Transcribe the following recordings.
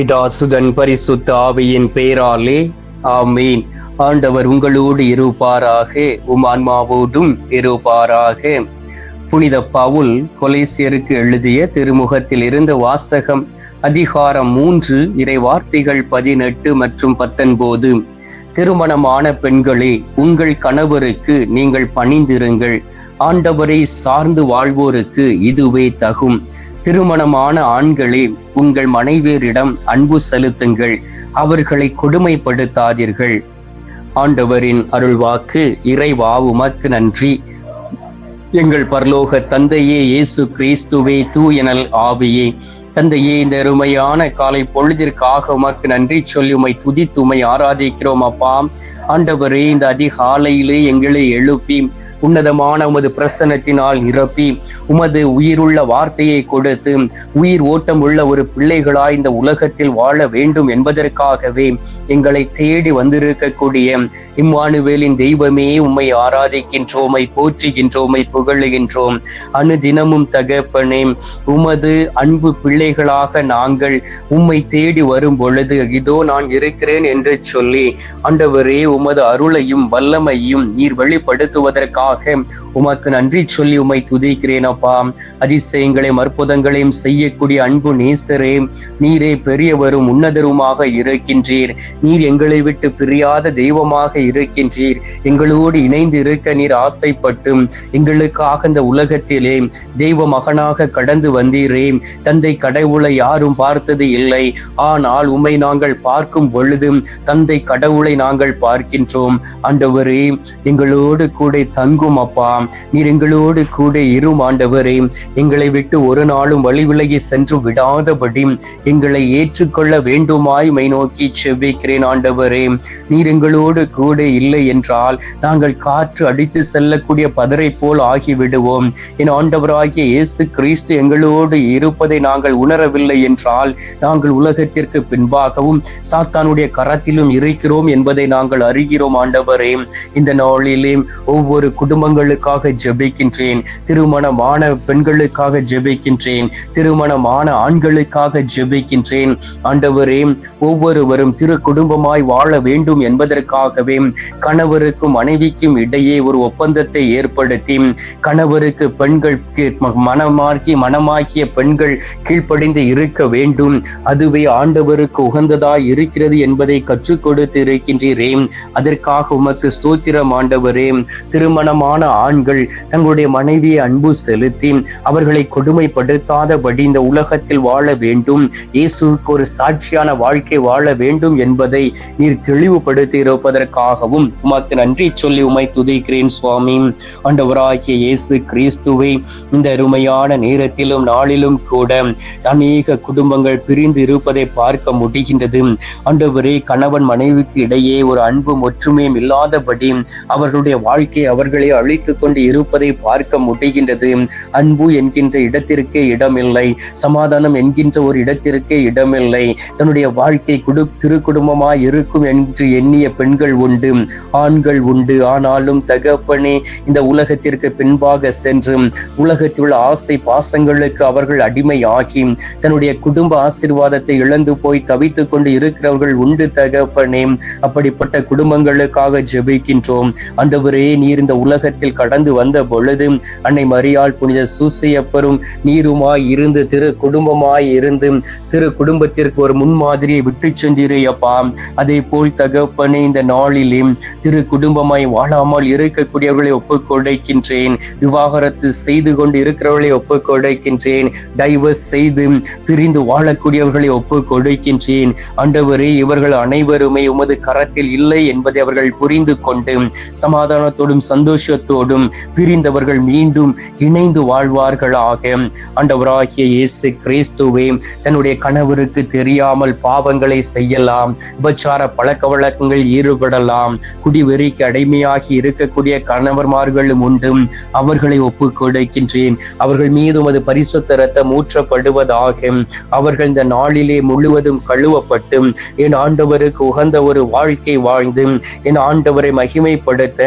பிதாசுதன் பரிசுத்த ஆவியின் பெயராலே ஆமீன். ஆண்டவர் உங்களோடு இருப்பாராக உம் ஆன்மாவோடும் இருப்பாராக. புனித பவுல் கொலைசியருக்கு எழுதிய திருமுகத்தில் இருந்த வாசகம் அதிகாரம் மூன்று இறை வார்த்தைகள் பதினெட்டு மற்றும் பத்தொன்பது. திருமணமான பெண்களே உங்கள் கணவருக்கு நீங்கள் பணிந்திருங்கள். ஆண்டவரை சார்ந்து வாழ்வோருக்கு இதுவே தகும். திருமணமான ஆண்களே உங்கள் மனைவியரிடம் அன்பு செலுத்துங்கள் அவர்களை கொடுமைப்படுத்தாதீர்கள். ஆண்டவரின் அருள்வாக்கு இறைவா உமக்கு நன்றி. எங்கள் பரலோக தந்தையே இயேசு கிறிஸ்துவே தூயனல் ஆவியே. தந்தையே இந்த அருமையான காலை பொழுதிற்காக உமக்கு நன்றி சொல்லி உமை துதித்து உமை ஆராதிக்கிறோம் அப்பா. ஆண்டவரே இந்த அதிகாலையிலே எங்களை எழுப்பி உன்னதமான உமது பிரசனத்தினால் நிரப்பி உமது உயிருள்ள வார்த்தையை கொடுத்து உயிர் ஓட்டம் உள்ள ஒரு பிள்ளைகளாய் இந்த உலகத்தில் வாழ வேண்டும் என்பதற்காகவே எங்களை தேடி வந்திருக்கக்கூடிய இம்மானுவேலின் தெய்வமே உம்மை ஆராதிக்கின்றோமை போற்றுகின்றோமை புகழுகின்றோம். அனுதினமும் தகப்பனே உமது அன்பு பிள்ளைகளாக நாங்கள் உம்மை தேடி வரும் பொழுது இதோ நான் இருக்கிறேன் என்று சொல்லி ஆண்டவரே உமது அருளையும் வல்லமையும் நீர் வெளிப்படுத்துவதற்காக உமக்கு நன்றி சொல்லி உமை துதிக்கிறேன் அப்பா. அதிசயங்களையும் அற்புதங்களையும் செய்யக்கூடிய அன்பு நேசரே நீரே பெரியவரும் உன்னதருமாக இருக்கின்றீர். நீர் எங்களை விட்டு பிரியாத தெய்வமாக இருக்கின்றீர். எங்களோடு இணைந்து இருக்க நீர் ஆசைப்பட்டு எங்களுக்காக இந்த உலகத்திலே தெய்வ மகனாக கடந்து வந்தீரே. தந்தை கடவுளை யாரும் பார்த்தது இல்லை. ஆனால் உம்மை நாங்கள் பார்க்கும் பொழுதும் தந்தை கடவுளை நாங்கள் பார்க்கின்றோம். ஆண்டவரே எங்களோடு கூட தங்கும் எங்கும் அப்பா. நீர் எங்களோடு கூட இரும் ஆண்டவரே. எங்களை விட்டு ஒரு நாளும் வழி விலகி சென்று விடாதபடி எங்களை ஏற்றுக்கொள்ள வேண்டுமாய் மை நோக்கி செவ்விக்கிறேன் ஆண்டவரே. நீர் எங்களோடு கூட இல்லை என்றால் நாங்கள் காற்று அடித்து செல்லக்கூடிய பதரை போல் ஆகிவிடுவோம். என் ஆண்டவராகிய இயேசு கிறிஸ்து எங்களோடு இருப்பதை நாங்கள் உணரவில்லை என்றால் நாங்கள் உலகத்திற்கு பின்பாகவும் சாத்தானுடைய கரத்திலும் இருக்கிறோம் என்பதை நாங்கள் அறிகிறோம் ஆண்டவரே. இந்த நாளிலே ஒவ்வொரு குடும்பங்களுக்காக ஜெபிக்கின்றேன். திருமணமான பெண்களுக்காக ஜெபிக்கின்றேன். திருமணமான ஆண்களுக்காக ஜெபிக்கின்றேன். ஆண்டவரே ஒவ்வொருவரும் திரு குடும்பமாய் வாழ வேண்டும் என்பதற்காகவே கணவருக்கும் மனைவிக்கும் இடையே ஒரு ஒப்பந்தத்தை ஏற்படுத்தி கணவருக்கு பெண்களுக்கு மனமாகி மனமாகிய பெண்கள் கீழ்ப்படிந்து இருக்க வேண்டும். அதுவே ஆண்டவருக்கு உகந்ததாய் இருக்கிறது என்பதை கற்றுக் கொடுத்து இருக்கின்றீரே அதற்காக உமக்கு ஸ்தோத்திரம் ஆண்டவரே. திருமணம் திருமணமான ஆண்கள் தங்களுடைய மனைவியை அன்பு செலுத்தி அவர்களை கொடுமைப்படுத்தாதபடி இந்த உலகத்தில் வாழ வேண்டும். இயேசுக்கு ஒரு சாட்சியான வாழ்க்கை வாழ வேண்டும் என்பதை நீர் தெளிவுபடுத்தி இருப்பதற்காகவும் உமக்கு நன்றி சொல்லி உமை துதிக்கிறேன் சுவாமி. ஆண்டவராகிய இயேசு கிறிஸ்துவை இந்த அருமையான நேரத்திலும் நாளிலும் கூட அநேக குடும்பங்கள் பிரிந்து இருப்பதை பார்க்க முடிகின்றது. ஆண்டவரே கணவன் மனைவிக்கு இடையே ஒரு அன்பும் ஒற்றுமையும் இல்லாதபடி அவர்களுடைய வாழ்க்கை அவர்களே அழித்துக் கொண்டு இருப்பதை பார்க்க முடிகின்றது. அன்பு என்கின்ற இடத்திற்கே இடமில்லை. சமாதானம் என்கின்ற ஒரு இடத்திற்கே இடமில்லை. தன்னுடைய வாழ்க்கை குடு திரு குடும்பமாய் இருக்கும் என்று எண்ணிய பெண்கள் உண்டு. ஆண்கள் உண்டு. ஆனாலும் தகப்பனே இந்த உலகத்திற்கு பின்பாக சென்று உலகத்தில் உள்ள ஆசை பாசங்களுக்கு அவர்கள் அடிமையாகி தன்னுடைய குடும்ப ஆசிர்வாதத்தை இழந்து போய் தவித்துக் கொண்டு இருக்கிறவர்கள் உண்டு தகப்பனே. அப்படிப்பட்ட குடும்பங்களுக்காக ஜெபிக்கின்றோம். ஆண்டவரே நீர் இந்த உலக உலகத்தில் கடந்து வந்த பொழுது அன்னை மரியாள் புனித சூசையப்பரும் நீருமாய் இருந்து திரு குடும்பமாய் இருந்து திரு குடும்பத்திற்கு ஒரு முன்மாதிரியை விட்டு சென்றீரே அதே போல் தகப்பனே இந்த நாளிலே திரு குடும்பமாய் வாழாமல் இருக்கக்கூடியவர்களை ஒப்புக்கொடைக்கின்றேன். விவாகரத்து செய்து கொண்டு இருக்கிறவர்களை ஒப்புக்கொடைக்கின்றேன். டைவர்ஸ் செய்து பிரிந்து வாழக்கூடியவர்களை ஒப்புக்கொடைக்கின்றேன். கொடுக்கின்றேன் இவர்கள் அனைவருமே உமது கரத்தில் இல்லை என்பதை அவர்கள் புரிந்து கொண்டு சமாதானத்தோடும் சந்தோஷம் சந்தோஷத்தோடும் பிரிந்தவர்கள் மீண்டும் இணைந்து வாழ்வார்களாக. ஆண்டவராகிய இயேசு கிறிஸ்துவே தன்னுடைய கணவருக்கு தெரியாமல் பாவங்களை செய்யலாம் உபச்சார பழக்க வழக்கங்கள் ஈடுபடலாம் குடிவெறிக்கு அடிமையாகி இருக்கக்கூடிய கணவர்மார்களும் உண்டு. அவர்களை ஒப்பு கொடுக்கின்றேன் அவர்கள் மீது அது பரிசுத்த ரத்தம் ஊற்றப்படுவதாக. அவர்கள் இந்த நாளிலே முழுவதும் கழுவப்பட்டு என் ஆண்டவருக்கு உகந்த ஒரு வாழ்க்கை வாழ்ந்து என் ஆண்டவரை மகிமைப்படுத்த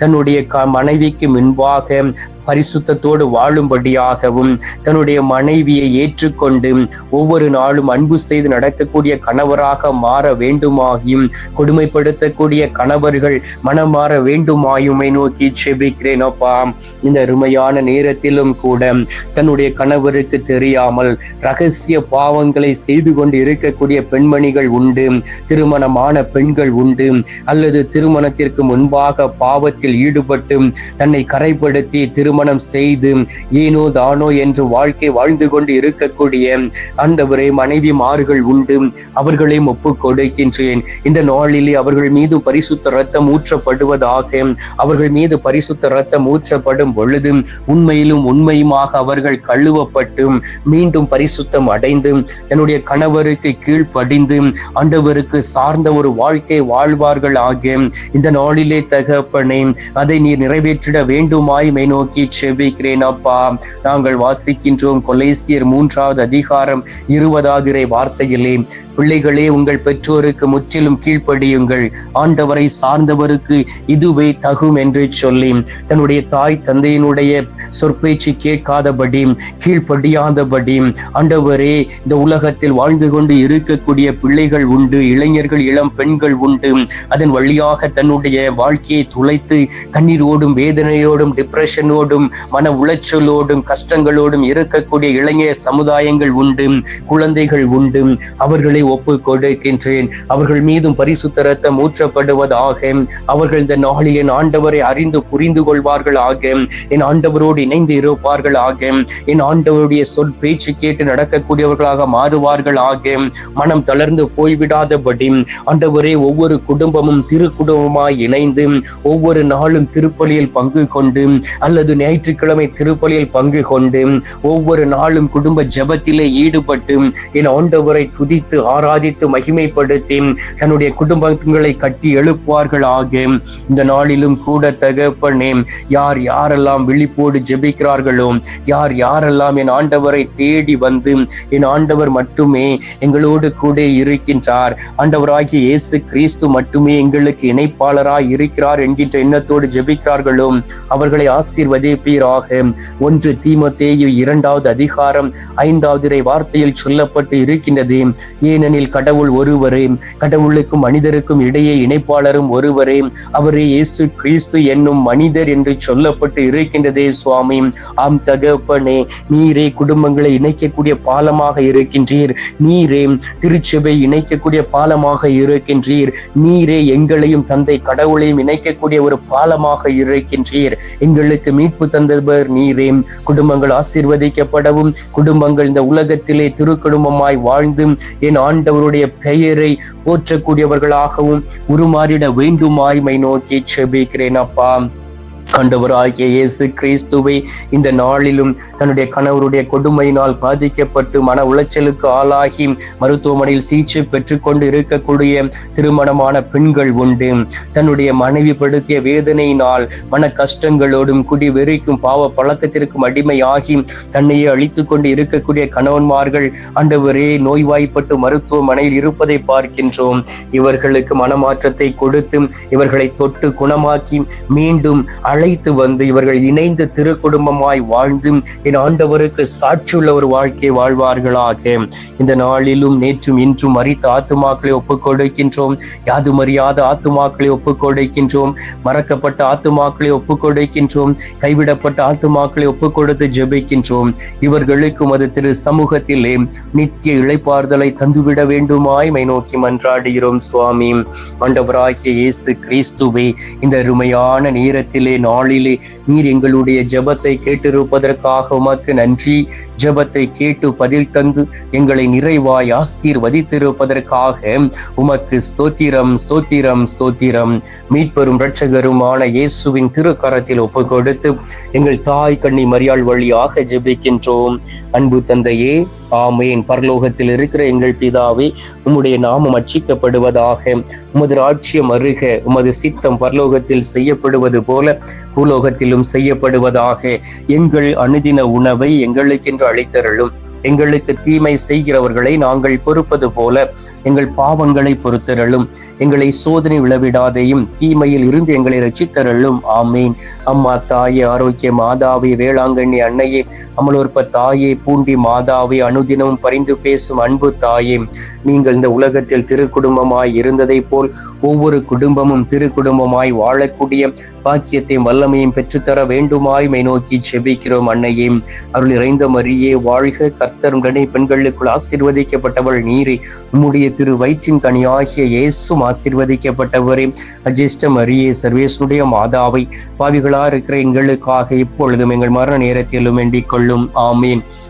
தன்னுடைய மனைவிக்கு முன்பாக பரிசுத்தத்தோடு வாழும்படியாகவும் தன்னுடைய மனைவியை ஏற்றுக்கொண்டு ஒவ்வொரு நாளும் அன்பு செய்து நடக்கக்கூடிய கணவராக மாற வேண்டுமாகியும் கொடுமைப்படுத்தக்கூடிய கணவர்கள் மனம் மாற வேண்டுமாயுமை நோக்கி செபிக்கிறேன் அப்பா. இந்த அருமையான நேரத்திலும் கூட தன்னுடைய கணவருக்கு தெரியாமல் ரகசிய பாவங்களை செய்து கொண்டு இருக்கக்கூடிய பெண்மணிகள் உண்டு திருமணமான பெண்கள் உண்டு அல்லது திருமணத்திற்கு முன்பாக பாவத்தில் ஈடுபட்டு தன்னை கரைப்படுத்தி திருமணம் செய்து ஏனோ தானோ என்று வாழ்க்கை வாழ்ந்து கொண்டு இருக்கக்கூடிய ஆண்டவரே மனைவிமார்கள் உண்டு. அவர்களையும் ஒப்புக் கொடுக்கின்றேன். இந்த நாளிலே அவர்கள் மீது பரிசுத்த ரத்தம் ஊற்றப்படுவதாக அவர்கள் மீது பரிசுத்த ரத்தம் ஊற்றப்படும் பொழுது உண்மையிலும் உண்மையுமாக அவர்கள் கழுவப்பட்டு மீண்டும் பரிசுத்தம் அடைந்து தன்னுடைய கணவருக்கு கீழ்ப்படிந்து ஆண்டவருக்கு சார்ந்த ஒரு வாழ்க்கை வாழ்வார்கள் ஆகிய இந்த நாளிலே தகப்பனே அதை நீர் நிறைவேற்றிட வேண்டுமாய் மை நோக்கி செபிக்கிறேன் அப்பா. நாங்கள் வாசிக்கின்றோம் கொலேசியர் மூன்றாவது அதிகாரம் இருபதாகிற வார்த்தையிலே. பிள்ளைகளே உங்கள் பெற்றோருக்கு முற்றிலும் கீழ்ப்படியுங்கள். ஆண்டவரை சார்ந்தவருக்கு இதுவே தகும் என்று சொல்லி. தன்னுடைய தாய் தந்தையினுடைய சொற்பேச்சு கேட்காதபடி கீழ்ப்படியாதபடி ஆண்டவரே இந்த உலகத்தில் வாழ்ந்து கொண்டு இருக்கக்கூடிய பிள்ளைகள் உண்டு இளைஞர்கள் இளம் பெண்கள் உண்டு. அதன் வழியாக தன்னுடைய வாழ்க்கையை துளைத்து கண்ணீர் கண்ணீரோடும் வேதனையோடும் டிப்ரெஷனோடும் மன உளைச்சலோடும் கஷ்டங்களோடும் இருக்கக்கூடிய இளைஞர் சமுதாயங்கள் உண்டு குழந்தைகள் உண்டு. அவர்களை ஒப்பு கொடுக்கின்றேன். அவர்கள் மீதும் பரிசுத்த ரத்தம் ஊற்றப்படுவதாக. அவர்கள் இந்த நாளில் என் ஆண்டவரை அறிந்து புரிந்து கொள்வார்கள் ஆக என் ஆண்டவரோடு இணைந்து இருப்பார்கள் ஆக என் ஆண்டவருடைய சொல் பேச்சு கேட்டு நடக்கக்கூடியவர்களாக மாறுவார்கள் ஆக மனம் தளர்ந்து போய்விடாதபடி ஆண்டவரே ஒவ்வொரு குடும்பமும் திரு குடும்பமாய் இணைந்து ஒவ்வொரு நாளும் திருப்ப திருப்பலியில் பங்கு கொண்டு அல்லது ஞாயிற்றுக்கிழமை திருப்பலியில் பங்கு கொண்டு ஒவ்வொரு நாளும் குடும்ப ஜபத்திலே ஈடுபட்டு என் ஆண்டவரை துதித்து ஆராதித்து மகிமைப்படுத்தி தன்னுடைய குடும்பங்களை கட்டி எழுப்புவார்கள் ஆக இந்த நாளிலும் கூட தகப்பனே யார் யாரெல்லாம் விழிப்போடு ஜெபிக்கிறார்களோ யார் யாரெல்லாம் என் ஆண்டவரை தேடி வந்து என் ஆண்டவர் மட்டுமே எங்களோடு கூட இருக்கின்றார். ஆண்டவராகிய இயேசு கிறிஸ்து மட்டுமே எங்களுக்கு இணைப்பாளராய் இருக்கிறார் என்கின்ற எண்ணத்தோடு ஜெபிக்கிறார்களோ அவர்களை ஆசீர்வதிப்பீராக. ஒன்று தீமத்தேயு இரண்டாவது அதிகாரம் ஐந்தாவது வார்த்தையில் சொல்லப்பட்டு இருக்கின்றது. ஏனெனில் கடவுள் ஒருவரே கடவுளுக்கும் மனிதருக்கும் இடையே இணைப்பாளரும் ஒருவரே அவரே இயேசு கிறிஸ்து என்னும் மனிதர் என்று சொல்லப்பட்டு இருக்கின்றதே சுவாமி. ஆம் தகப்பனே நீரே குடும்பங்களை இணைக்கக்கூடிய பாலமாக இருக்கின்றீர். நீரே திருச்சபை இணைக்கக்கூடிய பாலமாக இருக்கின்றீர். நீரே எங்களையும் தந்தை கடவுளையும் இணைக்கக்கூடிய ஒரு பாலமாக இருக்கின்றீர் எங்களுக்கு மீட்பு தந்தவர் நீரே. குடும்பங்கள் ஆசீர்வதிக்கப்படவும் குடும்பங்கள் இந்த உலகத்திலே திருக்குடும்பமாய் வாழ்ந்து என் ஆண்டவருடைய பெயரை போற்றக்கூடியவர்களாகவும் உருமாறிட வேண்டுமாய்மை நோக்கி செபிக்கிறேன் அப்பா. ஆண்டவராகிய இயேசு கிறிஸ்துவை இந்த நாளிலும் தன்னுடைய கணவருடைய கொடுமையினால் பாதிக்கப்பட்டு மன உளைச்சலுக்கு ஆளாகி மருத்துவமனையில் சிகிச்சை பெற்றுக்கொண்டு இருக்கக்கூடிய திருமணமான பெண்கள் உண்டு. தன்னுடைய மனைவி படுத்திய வேதனையினால் மன கஷ்டங்களோடும் குடி வெறிக்கும் பாவ பழக்கத்திற்கும் அடிமையாகி தன்னையே அழித்து கொண்டு இருக்கக்கூடிய கணவன்மார்கள் ஆண்டவரே நோய்வாய்ப்பட்டு மருத்துவமனையில் இருப்பதை பார்க்கின்றோம். இவர்களுக்கு மனமாற்றத்தை கொடுத்து இவர்களை தொட்டு குணமாக்கி மீண்டும் அழைத்து வந்து இவர்கள் இணைந்து திரு குடும்பமாய் வாழ்ந்து என் ஆண்டவருக்கு சாட்சியுள்ள ஒரு வாழ்க்கையை வாழ்வார்களாக. இந்த நாளிலும் நேற்றும் இன்றும் மறித்த ஆத்துமாக்களை ஒப்புக் கொடுக்கின்றோம் யாது மறியாத ஆத்துமாக்களை ஒப்புக் கொடுக்கின்றோம் மறக்கப்பட்ட ஆத்துமாக்களை ஒப்புக் கொடுக்கின்றோம் கைவிடப்பட்ட ஆத்துமாக்களை ஒப்புக் கொடுத்து ஜெபிக்கின்றோம். இவர்களுக்கும் அது திரு சமூகத்திலே நித்திய இழைப்பார்தலை தந்துவிட வேண்டுமாய் மை நோக்கி மன்றாடுகிறோம் சுவாமி. ஆண்டவராகிய இயேசு கிறிஸ்துவை இந்த அருமையான நேரத்திலே நாளிலே நீர் எங்களுடைய ஜபத்தை கேட்டிருப்பதற்காக உமக்கு நன்றி. ஜபத்தை கேட்டு பதில் தந்து எங்களை நிறைவாய் ஆசீர்வதித்திருப்பதற்காக உமக்கு ஸ்தோத்திரம் ஸ்தோத்திரம் ஸ்தோத்திரம். மீட்பெரும் இரட்சகருமான இயேசுவின் திருக்கரத்தில் ஒப்பு கொடுத்து எங்கள் தாய் கண்ணி மரியாள் வழியாக ஜெபிக்கின்றோம். அன்பு தந்தையே ஆமேன். பரலோகத்தில் இருக்கிற எங்கள் பிதாவே உம்முடைய நாமம் அச்சிக்கப்படுவதாக. உமது ராட்சியம் அருக உமது சித்தம் பரலோகத்தில் செய்யப்படுவது போல பூலோகத்திலும் செய்யப்படுவதாக. எங்கள் அனுதின உணவை எங்களுக்கென்று அழைத்தருளும் எங்களுக்கு தீமை செய்கிறவர்களை நாங்கள் பொறுப்பது போல எங்கள் பாவங்களை பொறுத்தரலும் எங்களை சோதனை விழவிடாதையும் தீமையில் இருந்து எங்களை ரசித்தரலும் ஆமீன். அம்மா தாயே ஆரோக்கிய மாதாவே வேளாங்கண்ணி அன்னையே அமலோற்ப தாயே பூண்டி மாதாவே அனுதினமும் பரிந்து பேசும் அன்பு தாயே. நீங்கள் இந்த உலகத்தில் திருக்குடும்பமாய் இருந்ததை போல் ஒவ்வொரு குடும்பமும் திருக்குடும்பமாய் வாழக்கூடிய பாக்கியத்தையும் வல்லமையும் பெற்றுத்தர வேண்டுமாய் மை நோக்கி செபிக்கிறோம் அன்னையே. அருள் இறைந்த மரியே வாழ்க கர்த்தர் உடனே பெண்களுக்குள் ஆசீர்வதிக்கப்பட்டவள் நீரே. உம்முடைய திரு வயிற்றின் கனியாகிய இயேசும் ஆசீர்வதிக்கப்பட்டவரே. அஜிஷ்ட மரியே சர்வேசுடைய மாதாவை பாவிகளா இருக்கிற எங்களுக்காக இப்பொழுதும் எங்கள் மரண நேரத்திலும் வேண்டிக் கொள்ளும். ஆமீன்.